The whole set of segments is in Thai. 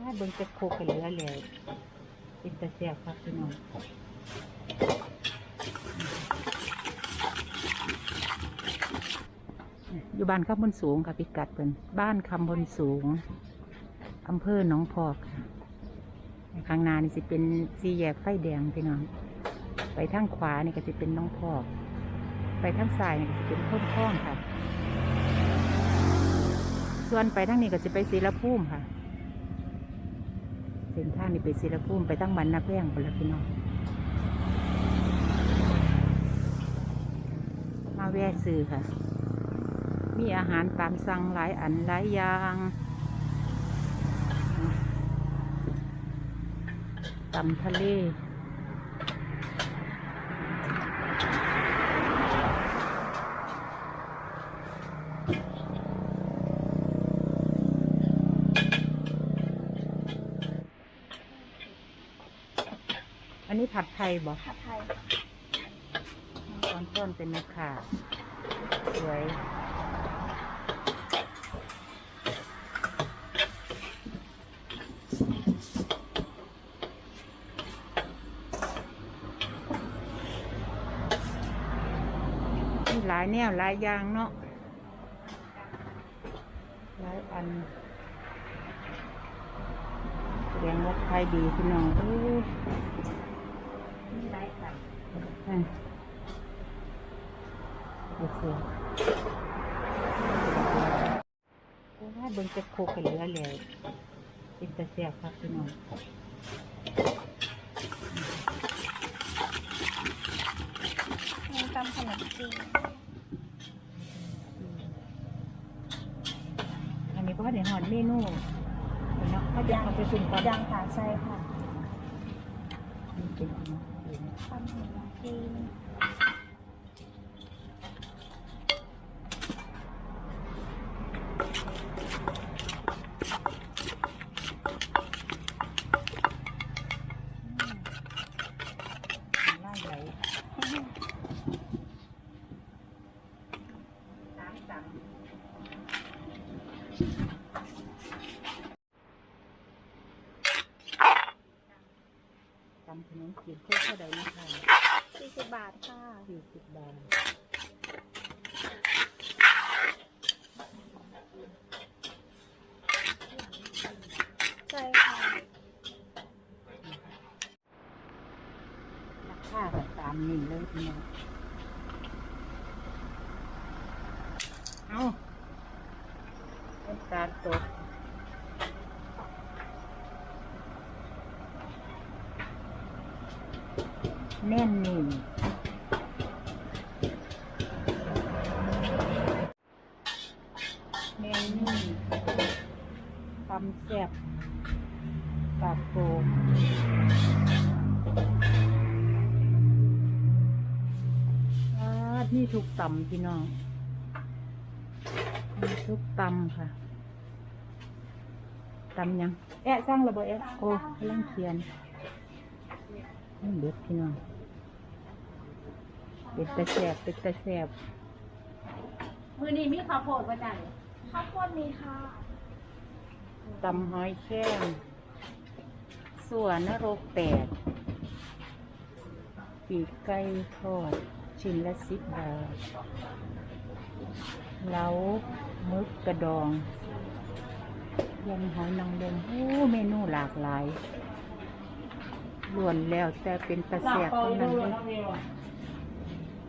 ว่าเบิ่งจะโคกันเหลือเลยเป็นตะแซ่บครับพี่น้องอยู่บ้านคำบนสูงค่ะพิกัดเป็นบ้านคำบนสูงอำเภอหนองพอกค่ะข้างหน้านี่สิเป็นสี่แยกไฟแดงพี่น้อง ไปทางขวานี่ก็จะเป็นหน้องพอก ไปทางซ้ายนี่ก็จะเป็นพ้นคลองค่ะ ส่วนไปทางนี้ก็จะไปศรีละภูมิค่ะ เส้นทางนี้ไปศรีลปุ่มไปตั้งบันนับแพงคนละพี่น้องมาแวะซื้อค่ะ มีอาหารตามสั่งหลายอันหลายอย่างตำทะเล อันนี้ผัดไทยบอกผัดไทยตอนต้นเป็นนักข่าสวยมีหลายแนวหลายอย่างเนาะหลายอันแสดงว่าไทยดีพี่น้องเอ้ยมีหลายค่ะอะโอเคโอ้ยเบิ่งจะโคกกันเหลือเลยเป็นตะแซ่บครับพี่น้องมีตำขนมจีนอันนี้ก็เดี๋ยวหอนเมนูเห็นเนาะเขาจะเอาไปสุ่มก่อนยังค่ะใช่ค่ะ นี่เป็นอันนี้ ตำขนมจีน ไล่ไหลสามสามตำ ขนมจีนเพื่อเท่าใดนะคะสี่สิบบาทค่ะสี่สิบบาทใช่ค่ะราคาแบบตามนี้เลยพี่น้องเอาเป็นการตกแน่นนิ่มแน่นนิ่มตำแซ่บปากโกอ่าที่ทุกตำพี่น้อง ทุกตำค่ะตำยัง แอะสร้างระเบิดแอะโอ้กำลังเขียนนี่เด็ดพี่น้องเป็นตะแสบเป็นตะแสบมือนี้มีข้าวโพดว่าจันข้าวโพดมีค่ะ ตำหอยแข้งส่วนนรกแตกปีกไก่ทอด ชิ้นละสิบบาทเล้ามึกกระดองยำหอยนางรมโอ้เมนูหลากหลายล้วนแล้วแต่เป็นตะเสียบทั้งนั้นเลย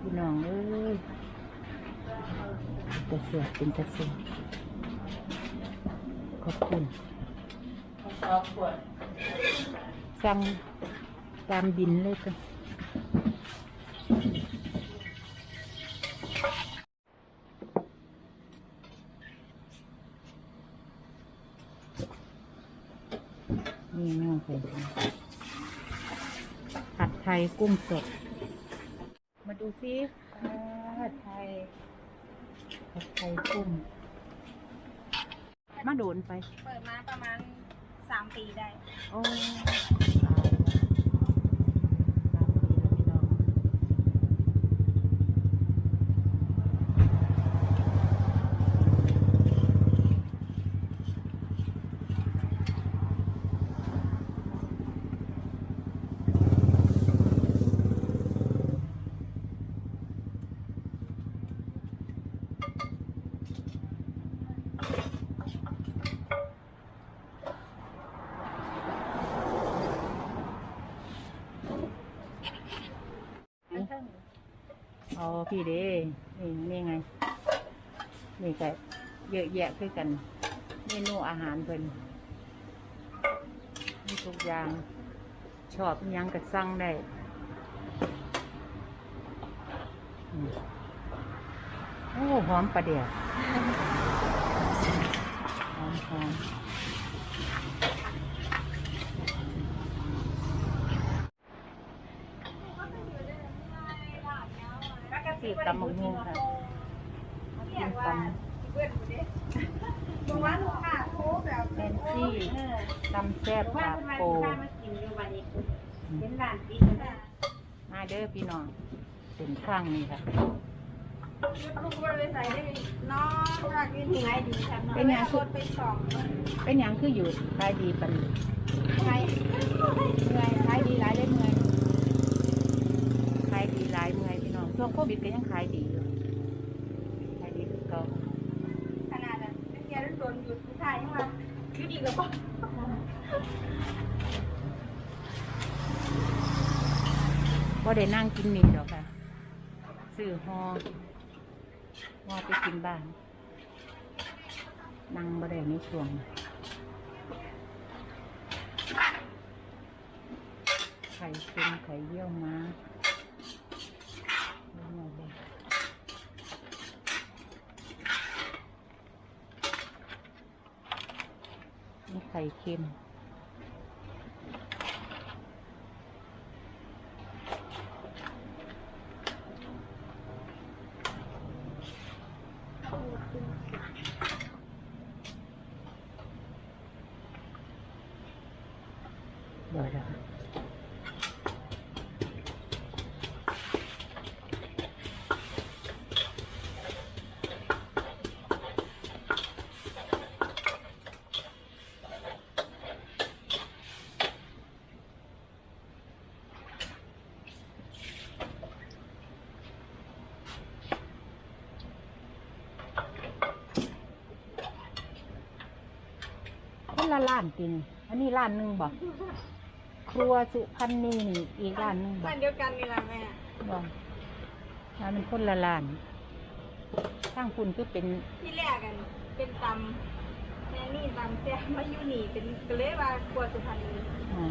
พี่น้องเอ้ยตะเสียบเป็นตะเสียบ ขอบคุณสั่งตามบินเลยกันนี่แม่งเป็นผัดไทยกุ้งสด มาดูซิผัดไทยผัดไทยกุ้ง มาโดนไป เปิดมาประมาณสามปีได้ โอ้ตายแล้วตามดีแล้วพี่น้อง อ๋อพี่เด้นี่นี่ไง นี่ก็เยอะแยะคือกันเมนูอาหารเพิ่นมีทุกอย่าง ชอบยังก็สั่งได้โอ้หอมประเดี๋ยวหอมหอม สีตำมะม่วงค่ะกินตำบอกว่าลูกค้าโทรแบบแมนซี่ตำแซ่บปากเพิ่นมาโปลูกค้ามากินอยู่วันนี้เป็นร้านปิดแล้วมาเด้อพี่น้องเส้นข้างนี่ค่ะเลยใส่ได้น้องอยานขายดีครับเป็นไปสองเป็นหยังคืออยู่ขายดีปันนี้ใคร เมื่อยขายดีหลายเลยเมื่อยขายดีหลายเมื่อยพี่น้องช่ วงโควิดก็ยังขายดีอยู่ขายดีคือเก่าขนาดนั้นเป็นแกโดนหยุดผู้ชายยังมาคือดีกับพ่อว่าได้นั่งกินนี่ดอกค่ะซื้อหอหอไปกินบ้าน นั่งบ่ได้ในช่วงไข่เค็มไข่เยี่ยวม้าเยี่ยวม้าแดง มีไข่เค็ม ละล้านตินอันนี้ล้านหนึ่งบอกครัวสุพรรณีนี่อีกร้านหนึงบอบ้ากนเดียวกันนี่แหละแม่บอกร้านเป็นคนละร้านข้างคุณคือเป็นที่แรกกันเป็นตำแม่นี่ตำแซ่บมาอยู่นี่เป็นก็เลยว่าครัวสุพรรณอ่า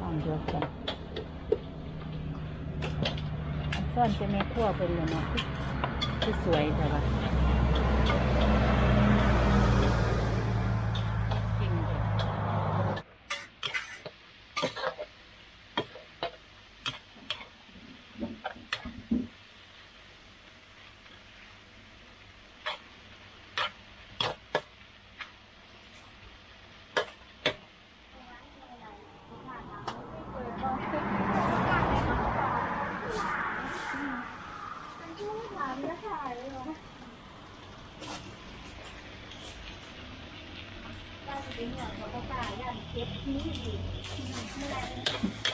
ร้านเดียวกันอันซ่อนจะแม่ครัวเป็นเลยเนาะคือคือสวยแต่ว่าจริงเลย เป็นอาทิตย์ดี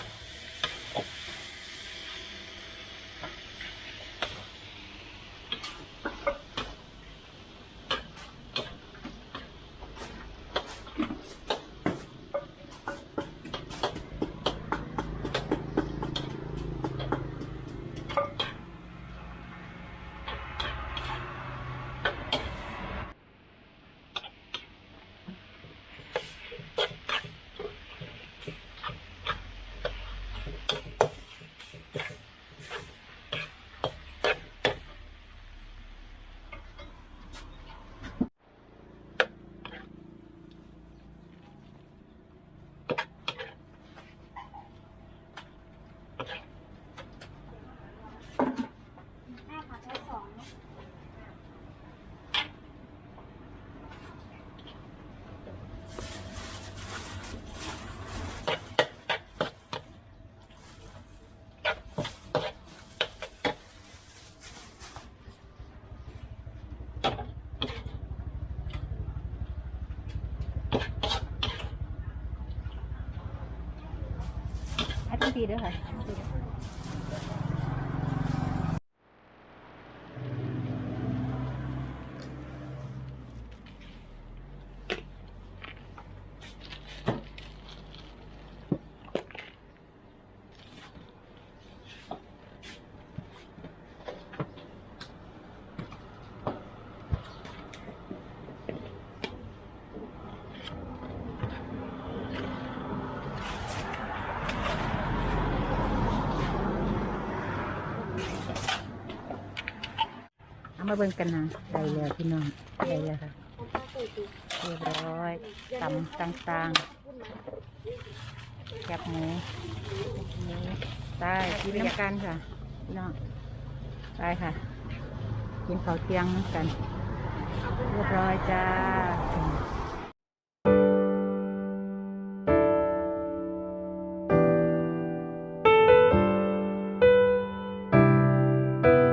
เด้อค่ะ มาเบิ่งกันนะได้แล้วพี่น้องได้แล้วค่ะเรียบร้อยตำต่างๆแคบหมูหมูได้กินน้ำกันค่ะพี่น้องไปค่ะกินข้าวเที่ยงน้ำกัน เรียบร้อยจ้า